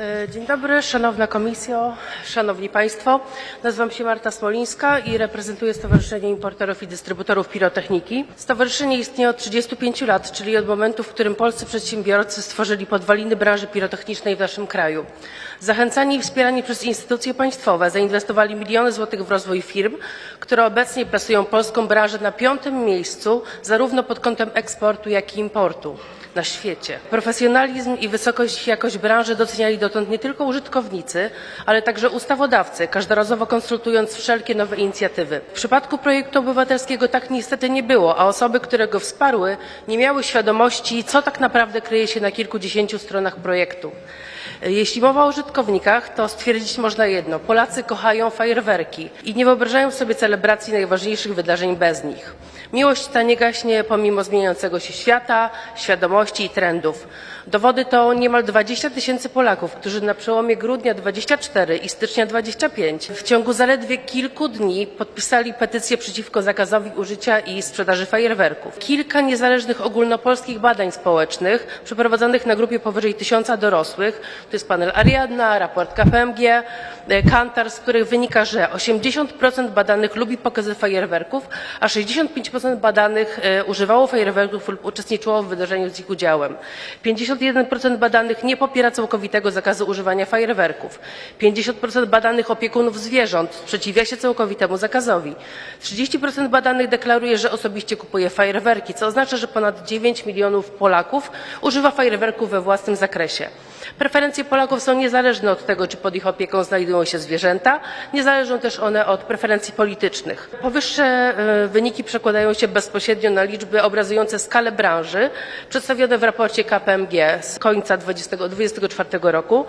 E, Dzień dobry, Szanowna Komisjo, Szanowni Państwo. Nazywam się Marta Smolińska i reprezentuję Stowarzyszenie Importerów i Dystrybutorów Pirotechniki. Stowarzyszenie istnieje od 35 lat, czyli od momentu, w którym polscy przedsiębiorcy stworzyli podwaliny branży pirotechnicznej w naszym kraju. Zachęcani i wspierani przez instytucje państwowe zainwestowali miliony złotych w rozwój firm, które obecnie plasują polską branżę na piątym miejscu zarówno pod kątem eksportu, jak i importu na świecie. Profesjonalizm i wysokość jakość branży doceniali dotąd nie tylko użytkownicy, ale także ustawodawcy, każdorazowo konsultując wszelkie nowe inicjatywy. W przypadku projektu obywatelskiego tak niestety nie było, a osoby, które go wsparły, nie miały świadomości, co tak naprawdę kryje się na kilkudziesięciu stronach projektu. Jeśli mowa o użytkownikach, to stwierdzić można jedno. Polacy kochają fajerwerki i nie wyobrażają sobie celebracji najważniejszych wydarzeń bez nich. Miłość ta nie gaśnie pomimo zmieniającego się świata, świadomości i trendów. Dowody to niemal 20 tysięcy Polaków, którzy na przełomie grudnia 24 i stycznia 25 w ciągu zaledwie kilku dni podpisali petycję przeciwko zakazowi użycia i sprzedaży fajerwerków. Kilka niezależnych ogólnopolskich badań społecznych przeprowadzonych na grupie powyżej tysiąca dorosłych, to jest panel Ariadna, raport KPMG, e, Kantar, z których wynika, że 80% badanych lubi pokazy fajerwerków, a 65% badanych e, używało fajerwerków lub uczestniczyło w wydarzeniu z ich udziałem. 51% badanych nie popiera całkowitego zakazu używania fajerwerków. 50% badanych opiekunów zwierząt sprzeciwia się całkowitemu zakazowi. 30% badanych deklaruje, że osobiście kupuje fajerwerki, co oznacza, że ponad 9 milionów Polaków używa fajerwerków we własnym zakresie. Preferencje Polaków są niezależne od tego, czy pod ich opieką znajdują się zwierzęta, nie zależą też one od preferencji politycznych. Powyższe e, wyniki przekładają się bezpośrednio na liczby obrazujące skalę branży przedstawione w raporcie KPMG z końca 2024 roku,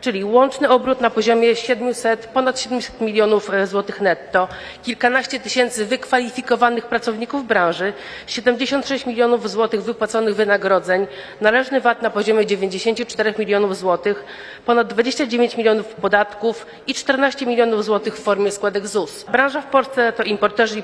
czyli łączny obrót na poziomie 700, ponad 700 milionów e, złotych netto, kilkanaście tysięcy wykwalifikowanych pracowników branży, 76 milionów złotych wypłaconych wynagrodzeń, należny VAT na poziomie 94 milionów złotych, ponad 29 milionów podatków i 14 milionów złotych w formie składek ZUS. Branża w Polsce to importerzy i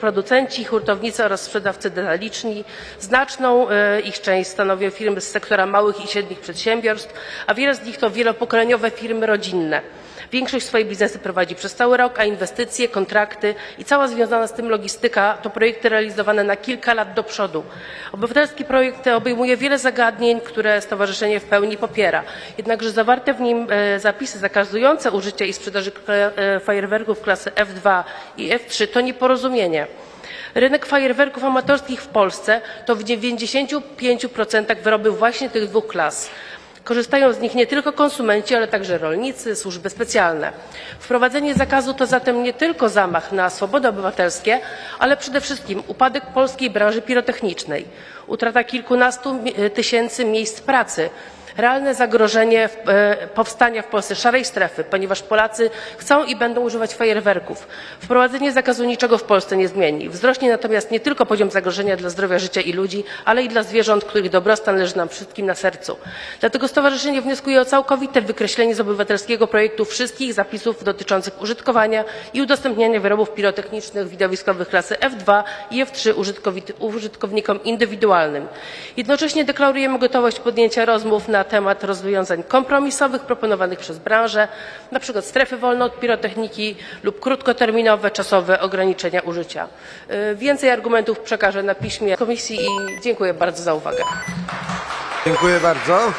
producenci, hurtownicy oraz sprzedawcy detaliczni. Znaczną e, ich część stanowią firmy z sektora małych i średnich przedsiębiorstw, a wiele z nich to wielopokoleniowe firmy rodzinne. Większość swoich biznesy prowadzi przez cały rok, a inwestycje, kontrakty i cała związana z tym logistyka to projekty realizowane na kilka lat do przodu. Obywatelski projekt obejmuje wiele zagadnień, które stowarzyszenie w pełni popiera. Jednakże zawarte w nim e, zapisy zakazujące użycia i sprzedaży e, fajerwerków klasy F2 i F3 to nieporozumienie. Rynek fajerwerków amatorskich w Polsce to w 95% wyroby właśnie tych dwóch klas. Korzystają z nich nie tylko konsumenci, ale także rolnicy, służby specjalne. Wprowadzenie zakazu to zatem nie tylko zamach na swobody obywatelskie, ale przede wszystkim upadek polskiej branży pirotechnicznej, utrata kilkunastu tysięcy miejsc pracy, realne zagrożenie e, powstania w Polsce szarej strefy, ponieważ Polacy chcą i będą używać fajerwerków. Wprowadzenie zakazu niczego w Polsce nie zmieni. Wzrośnie natomiast nie tylko poziom zagrożenia dla zdrowia życia i ludzi, ale i dla zwierząt, których dobrostan leży nam wszystkim na sercu. Dlatego stowarzyszenie wnioskuje o całkowite wykreślenie z obywatelskiego projektu wszystkich zapisów dotyczących użytkowania i udostępniania wyrobów pirotechnicznych widowiskowych klasy F2 i F3 użytkowit- użytkownikom indywidualnym. Jednocześnie deklarujemy gotowość podjęcia rozmów na temat rozwiązań kompromisowych proponowanych przez branżę, na przykład strefy wolne od pirotechniki lub krótkoterminowe czasowe ograniczenia użycia. Y, Więcej argumentów przekażę na piśmie komisji i dziękuję bardzo za uwagę. Dziękuję bardzo.